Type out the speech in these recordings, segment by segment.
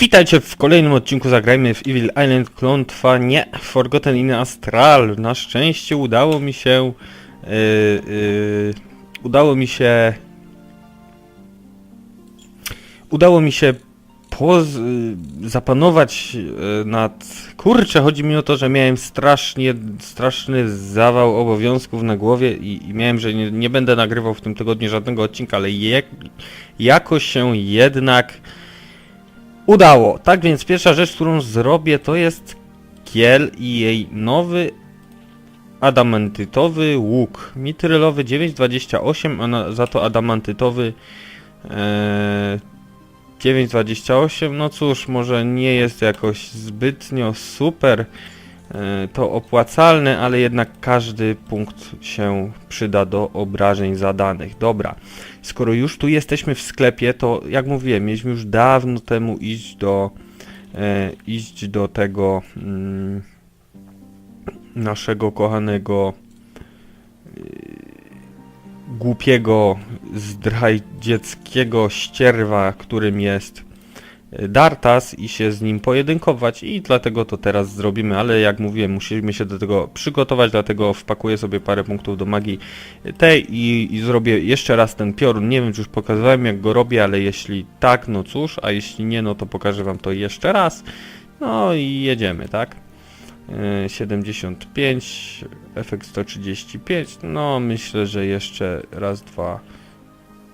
Witajcie w kolejnym odcinku Zagrajmy w Evil Island Klątwa, nie, Forgotten in Astral. Na szczęście udało mi się... Yy, yy, udało mi się... Udało mi się poz, zapanować yy, nad... Kurczę, chodzi mi o to, że miałem strasznie, straszny zawał obowiązków na głowie i, i miałem, że nie, nie będę nagrywał w tym tygodniu żadnego odcinka, ale je, jakoś się jednak udało. Tak więc pierwsza rzecz, którą zrobię, to jest kiel i jej nowy adamantytowy łuk. Mitrylowy 9,28, a na, za to adamantytowy e, 9,28. No cóż, może nie jest jakoś zbytnio super e, to opłacalne, ale jednak każdy punkt się przyda do obrażeń zadanych. Dobra. Skoro już tu jesteśmy w sklepie, to jak mówiłem, mieliśmy już dawno temu iść do e, iść do tego mm, naszego kochanego e, głupiego zdrajdzieckiego ścierwa, którym jest e, Dartas i się z nim pojedynkować i dlatego to teraz zrobimy, ale jak mówiłem, musimy się do tego przygotować, dlatego wpakuję sobie parę punktów do magii tej i, i zrobię jeszcze raz ten piorun. Nie wiem, czy już pokazywałem jak go robię, ale jeśli tak, no cóż, a jeśli nie, no to pokażę wam to jeszcze raz. No i jedziemy, tak? Yy, 75, efekt 135, no myślę, że jeszcze raz, dwa,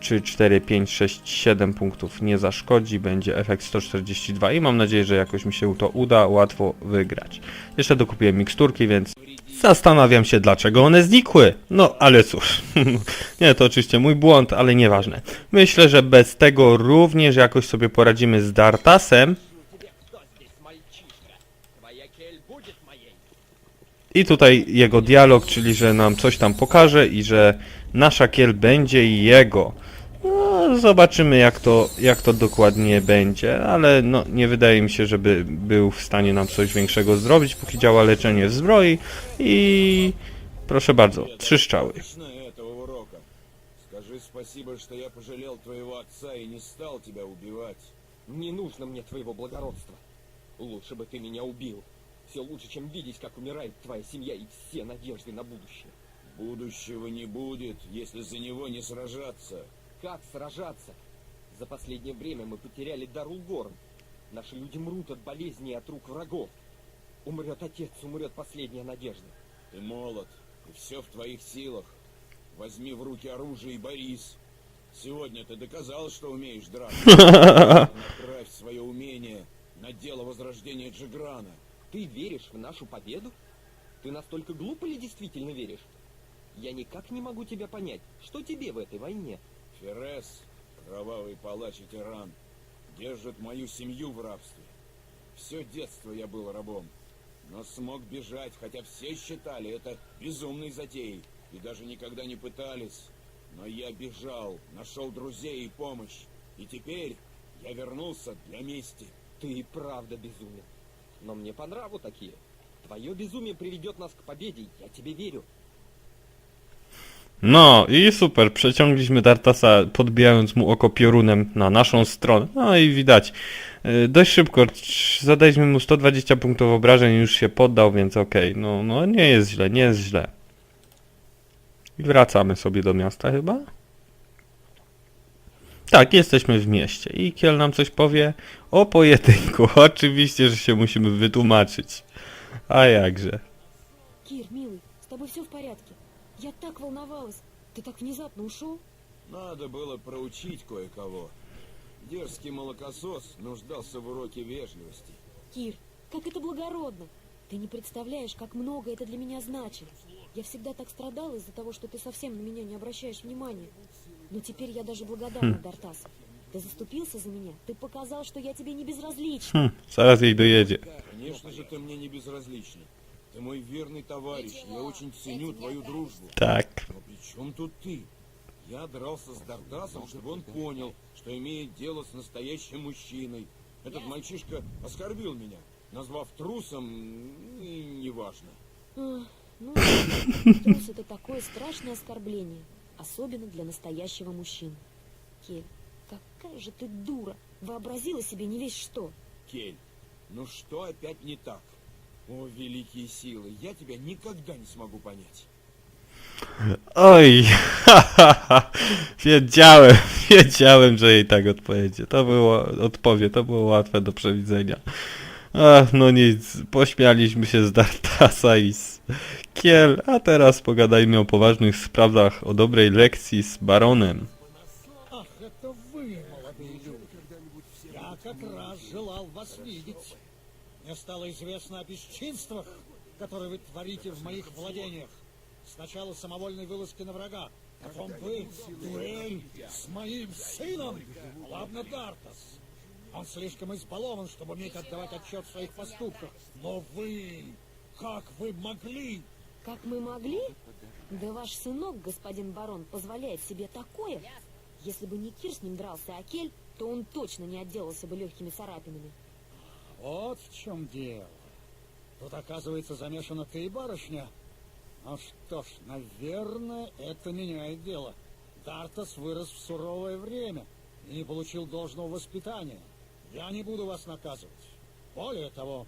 3, 4, 5, 6, 7 punktów nie zaszkodzi, będzie efekt 142 i mam nadzieję, że jakoś mi się to uda łatwo wygrać. Jeszcze dokupiłem miksturki, więc zastanawiam się dlaczego one znikły. No ale cóż, nie to oczywiście mój błąd, ale nieważne. Myślę, że bez tego również jakoś sobie poradzimy z Dartasem. I tutaj jego dialog, czyli że nam coś tam pokaże i że nasza kiel będzie jego. No, zobaczymy jak to, jak to dokładnie będzie, ale no, nie wydaje mi się, żeby był w stanie nam coś większego zrobić, póki działa leczenie w zbroi i proszę bardzo, trzy strzały. Достаточно этого урока. Скажи спасибо, что я пожалел твоего отца и не стал тебя убивать. Не нужно мне твоего благородства. Лучше бы ты меня убил. Все лучше, чем видеть, как умирает твоя семья и все надежды на будущее. Будущего не будет, если за него не сражаться. Как сражаться? За последнее время мы потеряли Дарулгорн. Наши люди мрут от болезней и от рук врагов. Умрет отец, умрет последняя надежда. Ты молод, и все в твоих силах. Возьми в руки оружие и борись. Сегодня ты доказал, что умеешь драться. Направь свое умение на дело возрождения Джиграна. Ты веришь в нашу победу? Ты настолько глуп или действительно веришь? Я никак не могу тебя понять. Что тебе в этой войне? Ферес, кровавый палач и тиран, держит мою семью в рабстве. Все детство я был рабом, но смог бежать, хотя все считали это безумной затеей и даже никогда не пытались. Но я бежал, нашел друзей и помощь, и теперь я вернулся для мести. Ты и правда безумен. Но мне по нраву такие. Твое безумие приведет нас к победе, я тебе верю. No i super, przeciągliśmy Dartasa podbijając mu oko piorunem na naszą stronę. No i widać, yy, dość szybko, trz- zadaliśmy mu 120 punktów obrażeń już się poddał, więc okej, no, no nie jest źle, nie jest źle. I wracamy sobie do miasta chyba? Tak, jesteśmy w mieście i Kiel nam coś powie o pojedynku. Oczywiście, że się musimy wytłumaczyć. A jakże. Кир, милый, с тобой все в порядке? Я так волновалась. Ты так внезапно ушел? Надо было проучить кое-кого. Дерзкий молокосос нуждался в уроке вежливости. Кир, как это благородно. Ты не представляешь, как много это для меня значит. Я всегда так страдала из-за того, что ты совсем на меня не обращаешь внимания. Но теперь я даже благодарна, Дартас. Ты заступился за меня. Ты показал, что я тебе не безразлична. Hm, zaraz jej dojedzie. Конечно же, ты мне не безразлична. Ты мой верный товарищ, я очень ценю твою дружбу. Tak. Но при чем тут ты? Я дрался с Дардасом, чтобы он понял, что имеет дело с настоящим мужчиной. Этот мальчишка оскорбил меня, назвав трусом, и неважно. Ну, трус это такое страшное оскорбление. Особенно для настоящего мужчины. Кир, какая же ты дура. Вообразила себе не весь что. Кель, ну что опять не tak? О, великие силы, я тебя никогда не смогу понять. Oj, wiedziałem, wiedziałem, że jej tak odpowiedzie. To było, odpowie, to było łatwe do przewidzenia. Ach, no nic, pośmialiśmy się z Dartasa i z Kiel, a teraz pogadajmy o poważnych sprawach, o dobrej lekcji z Baronem. Ах, это вы, молодые люди. Я как раз желал вас видеть. Мне стало известно о бесчинствах, которые вы творите в моих владениях. Сначала самовольной вылазки на врага, потом вы дуэль с моим сыном, ладно, Дартас. Он слишком избалован, чтобы уметь отдавать отчет в своих поступках. Но вы, как вы могли? Как мы могли? Да ваш сынок, господин барон, позволяет себе такое. Если бы не Кир с ним дрался, а Кель, то он точно не отделался бы легкими царапинами. Вот в чем дело. Тут, оказывается, замешана ты и барышня. Ну что ж, наверное, это меняет дело. Дартас вырос в суровое время и не получил должного воспитания. Я не буду вас наказывать. Более того,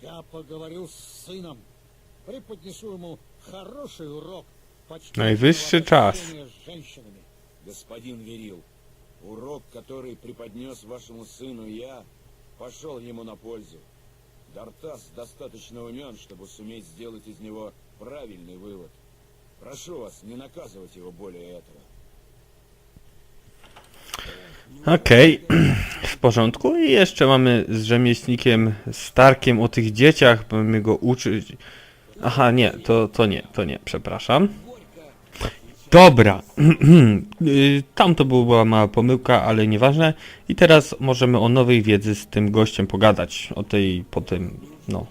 я поговорю с сыном. Преподнесу ему хороший урок почтительного Наивысший час. Господин Верил, урок, который преподнес вашему сыну я, пошел ему на пользу. Дартас достаточно умен, чтобы суметь сделать из него правильный вывод. Прошу вас, не наказывать его более этого. Okej, w porządku. I jeszcze mamy z rzemieślnikiem Starkiem o tych dzieciach, będziemy go uczyć. Aha, nie, to, to nie, to nie, przepraszam. Dobra, Y, tam to była mała pomyłka, ale nieważne. I teraz możemy o nowej wiedzy z tym gościem pogadać, o tej potem, no.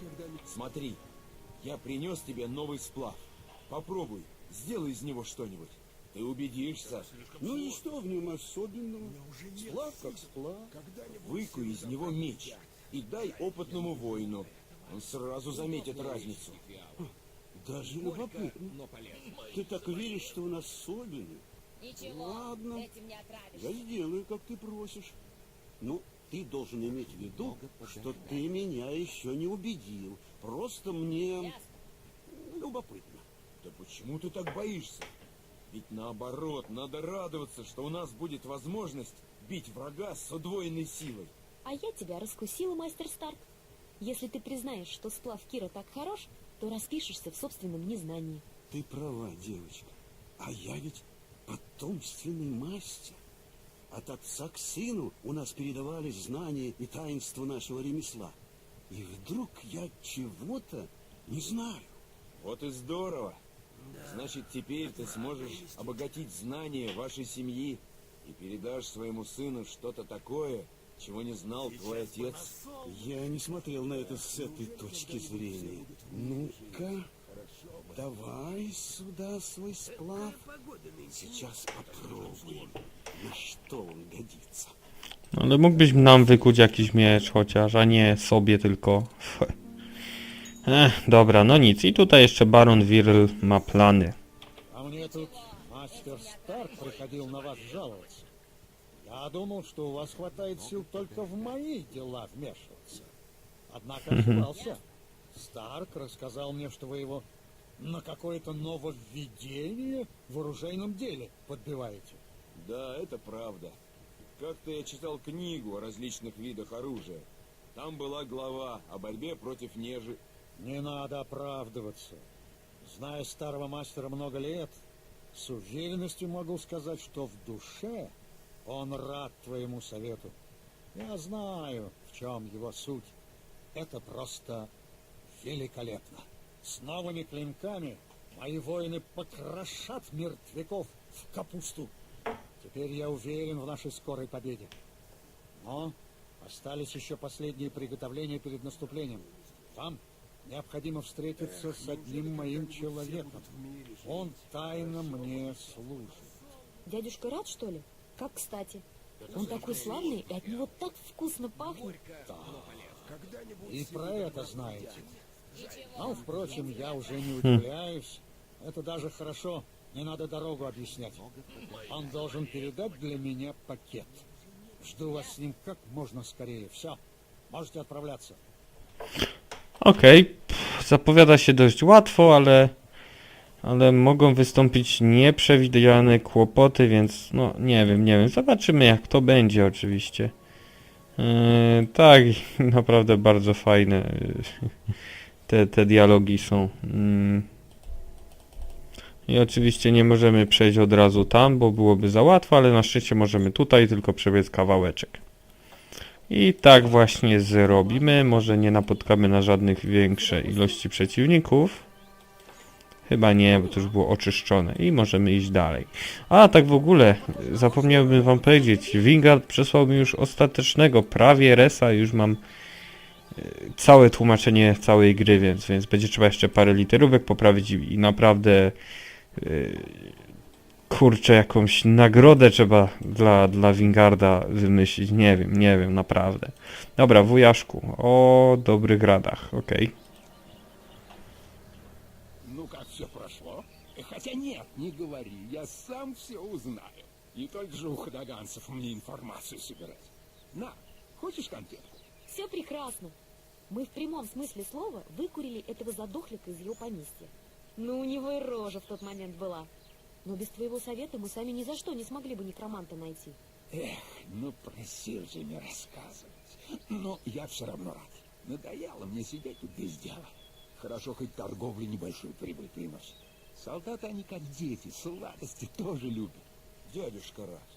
Смотри, я принес тебе новый сплав. Попробуй, сделай из него что-нибудь. Ты убедишься. Ну и что в нем особенного? Сплав как сплав. Выкуй из него меч и дай опытному воину. Он сразу заметит разницу. Даже любопытно. Ты так веришь, что он особенный? Ладно, я сделаю, как ты просишь. Но ты должен иметь в виду, что ты меня еще не убедил. Просто мне любопытно. Да почему ты так боишься? Ведь наоборот, надо радоваться, что у нас будет возможность бить врага с удвоенной силой. А я тебя раскусила, мастер Старк. Если ты признаешь, что сплав Кира так хорош, то распишешься в собственном незнании. Ты права, девочка. А я ведь потомственный мастер. От отца к сыну у нас передавались знания и таинства нашего ремесла. И вдруг я чего-то не знаю. Вот и здорово. Значит, теперь ты сможешь обогатить знания вашей семьи и передашь своему сыну что-то такое, чего не знал твой отец. Я не смотрел на это с этой точки зрения. Ну-ка, давай сюда свой сплав. Сейчас попробуем, на что он годится. Ale mógłbyś nam wykuć jakiś miecz chociaż, a nie sobie tylko. Ech, dobra, no nic. I tutaj jeszcze Baron Wirl ma plany. А мне тут мастер Старк приходил на вас жаловаться. Я думал, что у вас хватает сил только в мои дела вмешиваться. Однако ошибался. Старк рассказал мне, что вы его на какое-то нововведение в оружейном деле подбиваете. Да, это правда. Как-то я читал книгу о различных видах оружия. Там была глава о борьбе против нежи. Не надо оправдываться. Зная старого мастера много лет, с уверенностью могу сказать, что в душе он рад твоему совету. Я знаю, в чем его суть. Это просто великолепно. С новыми клинками мои воины покрошат мертвяков в капусту. Теперь я уверен в нашей скорой победе. Но остались еще последние приготовления перед наступлением. Вам необходимо встретиться с одним моим человеком. Он тайно мне служит. Дядюшка рад, что ли? Как кстати. Он такой славный, и от него так вкусно пахнет. И про это знаете. Но, впрочем, я уже не удивляюсь. Это даже хорошо. Не надо дорогу объяснять. Он должен передать для меня пакет. Жду вас с ним как можно скорее. Все. Можете отправляться. Okej, pff, zapowiada się dość łatwo, ale, ale mogą wystąpić nieprzewidziane kłopoty, więc no nie wiem, nie wiem. Zobaczymy jak to będzie oczywiście. Yy, tak, naprawdę bardzo fajne yy, te, te dialogi są. Yy. I oczywiście nie możemy przejść od razu tam, bo byłoby za łatwo, ale na szczęście możemy tutaj tylko przebiec kawałeczek. I tak właśnie zrobimy. Może nie napotkamy na żadnych większe ilości przeciwników. Chyba nie, bo to już było oczyszczone. I możemy iść dalej. A tak w ogóle, zapomniałbym wam powiedzieć. Wingard przesłał mi już ostatecznego, prawie resa. Już mam e, całe tłumaczenie całej gry, więc, więc będzie trzeba jeszcze parę literówek poprawić i, i naprawdę e, kurczę, jakąś nagrodę trzeba dla, dla Wingarda wymyślić. Nie wiem, nie wiem, naprawdę. Dobra, wujaszku, o dobrych radach, okej. Ну, Хотя нет, не говори, я сам все узнаю. Не только же у ходоганцев мне информацию собирать. На, хочешь конфетку? Все прекрасно. Мы в прямом смысле слова выкурили этого задохлика из его поместья. Ну, у него и рожа в тот момент была. Но без твоего совета мы сами ни за что не смогли бы некроманта найти. Эх, ну просил же не рассказывать. Но я все равно рад. Надоело мне сидеть тут без дела. Хорошо, хоть торговля небольшую прибыль приносит. Солдаты они как дети, сладости тоже любят. Дядюшка Рад,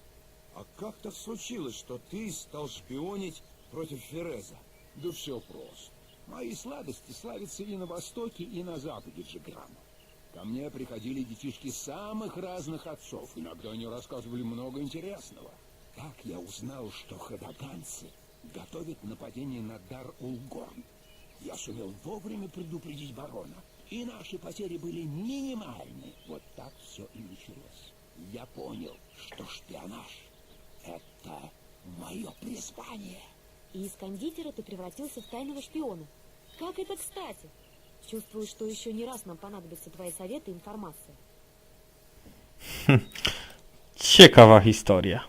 а как так случилось, что ты стал шпионить против Фереза? Да все просто. Мои сладости славятся и на востоке, и на западе Джиграма. Ко мне приходили детишки самых разных отцов. Иногда они рассказывали много интересного. Так я узнал, что ходоганцы готовят нападение на Дар-Улгорн. Я сумел вовремя предупредить барона, и наши потери были минимальны. Вот так все и началось. Я понял, что шпионаж — это мое призвание. И из кондитера ты превратился в тайного шпиона. Как это кстати? Чувствую, что еще не раз нам понадобятся твои советы и информация. Ciekawa historia.